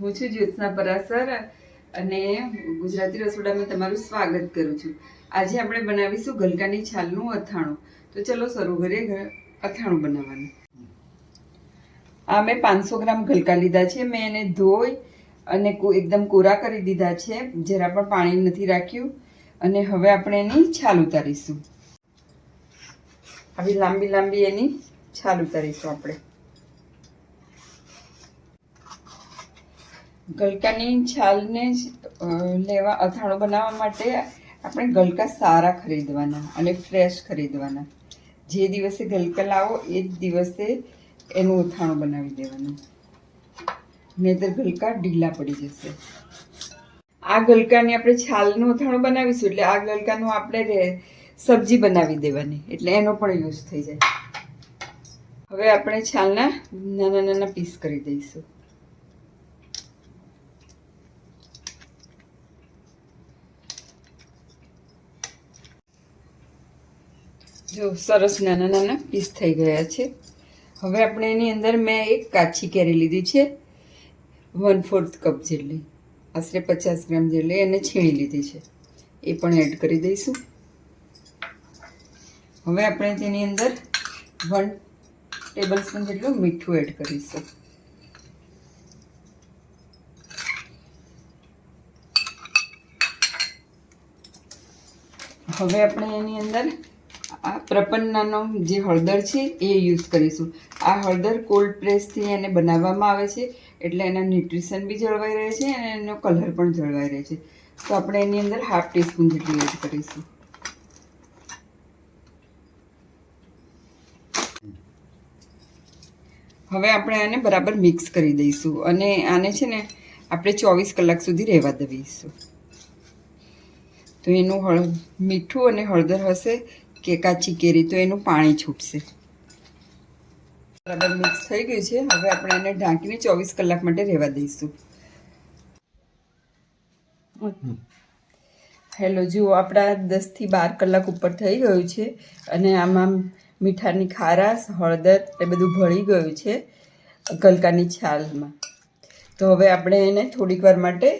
હું છું જ્યોત્સના પરાસર અને ગુજરાતી રસોડામાં તમારું સ્વાગત કરું છું. આજે આપણે બનાવીશું ગલકાની છાલનું અથાણું. તો ચલો શરૂ કરીએ અથાણું બનાવવાનું. આ મેં પાંચસો ગ્રામ ગલકા લીધા છે. મેં એને ધોઈ અને એકદમ કોરા કરી દીધા છે. જરા પણ પાણી નથી રાખ્યું. અને હવે આપણે એની છાલ ઉતારીશું. આવી લાંબી લાંબી એની છાલ ઉતારીશું આપણે. ગલકાની છાલને જ, લેવા અથાણું બનાવવા માટે આપણે ગલકા સારા ખરીદવાના અને ફ્રેશ ખરીદવાના. જે દિવસે ગલકા લાવો એ જ દિવસે એનું અથાણું બનાવી દેવાનું. નહીતર ગલકા ઢીલા પડી જશે. આ ગલકાની આપણે છાલનું અથાણું બનાવીશું એટલે આ ગલકાનું આપણે સબ્જી બનાવી દેવાની એટલે એનો પણ યુઝ થઈ જાય. હવે આપણે છાલના નાના નાના પીસ કરી દઈશું. જો સરસ નાના નાના પીસ થઈ ગયા છે. હવે આપણે એની અંદર મેં એક કાચી કેરી લીધી છે. વન ફોર્થ કપ જેટલી. આશરે પચાસ ગ્રામ જેટલી એને છીણી લીધી છે. એ પણ એડ કરી દઈશું. હવે આપણે તેની અંદર વન ટેબલ સ્પૂન જેટલું મીઠું એડ કરીશું. હવે આપણે એની અંદર આ પ્રપન્નાનો જે હળદર છે એ યુઝ કરીશું. આ હળદર કોલ્ડ પ્રેસથી એને બનાવવામાં આવે છે, એટલે એના ન્યુટ્રિશન બી જળવાઈ રહે છે અને એનો કલર પણ જળવાઈ રહે છે. તો આપણે એની અંદર હાફ ટીસ્પૂન જેટલી એડ કરીશું. હવે આપણે આને બરાબર મિક્સ કરી દઈશું અને આને છે ને આપણે ચોવીસ કલાક સુધી રહેવા દઈશું. તો એનું હળ મીઠું અને હળદર હશે કે કાચી કેરી, તો એનું પાણી છૂટશે. બરાબર મિક્સ થઈ ગયું છે. હવે આપણે એને ઢાંકીને ચોવીસ કલાક માટે રહેવા દઈશું. હેલો, જુઓ, આપણા દસથી બાર કલાક ઉપર થઈ ગયું છે અને આમાં મીઠાની ખારાશ, હળદર, એ બધું ભળી ગયું છે ગલકાની છાલમાં. તો હવે આપણે એને થોડીક વાર માટે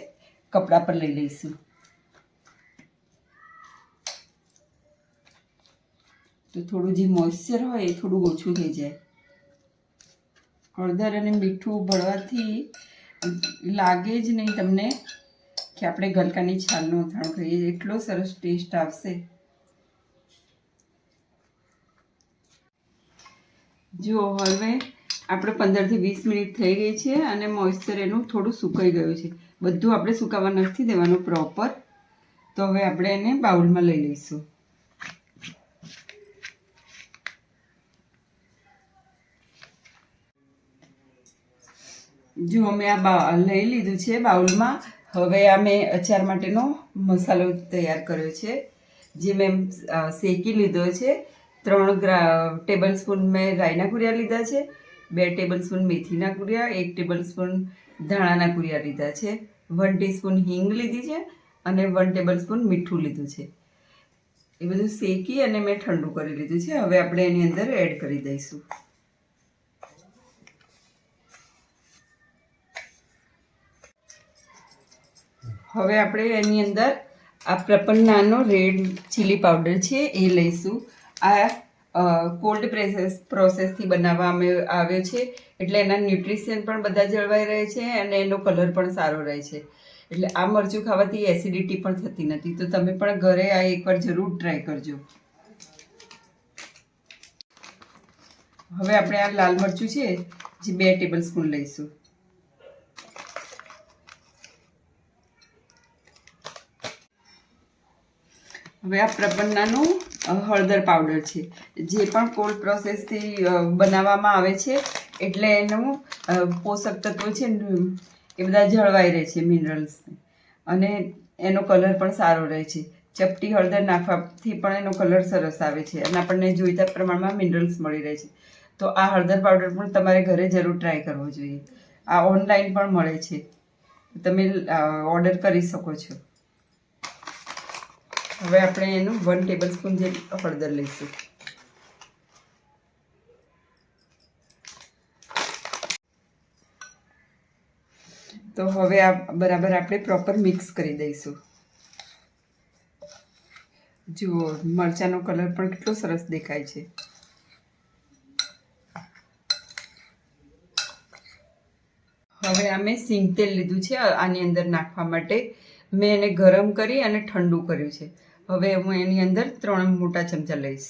કપડા પર લઈ લઈશું. તો થોડું જે મોઇશ્ચર હોય એ થોડું ઓછું થઈ જાય. હળદર અને મીઠું ભળવાથી લાગે જ નહીં તમને કે આપણે ગલકાની છાલનું અથાણું ખાઈએ. એટલો સરસ ટેસ્ટ આવશે. જો, હવે આપણે પંદરથી વીસ મિનિટ થઈ ગઈ છે અને મોઇશ્ચર એનું થોડું સુકાઈ ગયું છે. બધું આપણે સુકાવા નથી દેવાનું પ્રોપર તો હવે આપણે એને બાઉલમાં લઈ લઈશું. જો મેં આ બા લઈ લીધું છે બાઉલમાં. હવે આ મેં અચાર માટેનો મસાલો તૈયાર કર્યો છે, જે મેં શેકી લીધો છે. ત્રણ ગ્રા ટેબલ સ્પૂન મેં રાઈના કુરિયા લીધા છે, બે ટેબલ સ્પૂન મેથીના કુરિયા, એક ટેબલ સ્પૂન ધાણાના કુરિયા લીધા છે. વન ટીસ્પૂન હિંગ લીધી છે અને વન ટેબલ સ્પૂન મીઠું લીધું છે. એ બધું શેકી અને મેં ઠંડુ કરી લીધું છે. હવે આપણે એની અંદર એડ કરી દઈશું. હવે આપણે એની અંદર આ પ્રપન્નાનો રેડ ચીલી પાવડર છે એ લઈશું. આ કોલ્ડ પ્રેસેસ પ્રોસેસથી બનાવવામાં આવ્યો છે. એટલે એના ન્યુટ્રિશન પણ બધા જળવાઈ રહે છે અને એનો કલર પણ સારો રહે છે. એટલે આ મરચું ખાવાથી એસિડિટી પણ થતી નથી. તો તમે પણ ઘરે આ એકવાર જરૂર ટ્રાય કરજો. હવે આપણે આ લાલ મરચું છે, જે બે ટેબલ સ્પૂન લઈશું. હવે આ પ્રપન્નાનું હળદર પાવડર છે. જે પણ કોલ્ડ પ્રોસેસથી બનાવવામાં આવે છે, એટલે એનું પોષક તત્વો છે એ બધા જળવાઈ રહે છે મિનરલ્સ અને એનો કલર પણ સારો રહે છે. ચપટી હળદર નાખવાથી પણ એનો કલર સરસ આવે છે અને આપણને જોઈતા પ્રમાણમાં મિનરલ્સ મળી રહે છે. તો આ હળદર પાવડર પણ તમારે ઘરે જરૂર ટ્રાય કરવો જોઈએ. આ ઓનલાઈન પણ મળે છે. તમે ઓર્ડર કરી શકો છો. હવે આપણે એનું વન ટેબલ સ્પૂન જેટલી હળદર લઈશું. તો હવે આ બરાબર આપણે પ્રોપર મિક્સ કરી દઈશું. જુઓ, મરચાંનો કલર પણ કેટલો સરસ દેખાય છે. હવે અમે સિંગ તેલ લીધું છે આની અંદર નાખવા માટે. મેં એને ગરમ કરી અને ઠંડુ કર્યું છે. હવે હું એની અંદર ત્રણ મોટા ચમચા લઈશ.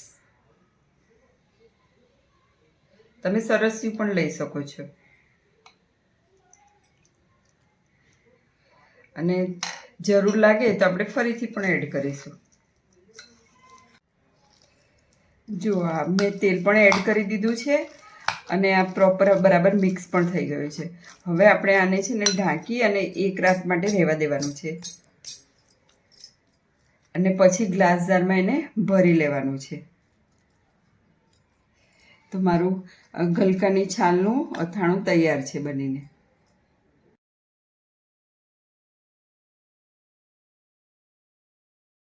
તમે સરસ્યું પણ લઈ શકો છો. અને જરૂર લાગે તો આપણે ફરીથી પણ એડ કરીશું. જો આ મેં તેલ પણ એડ કરી દીધું છે. અને આ પ્રોપર બરાબર મિક્સ પણ થઈ ગયું છે. હવે આપણે આને છે ને ઢાંકી અને એક રાત માટે રહેવા દેવાનું છે. અને પછી ગ્લાસ જારમાં એને ભરી લેવાનું છે. તો મારું ગલકાની છાલનું અથાણું તૈયાર છે બનીને.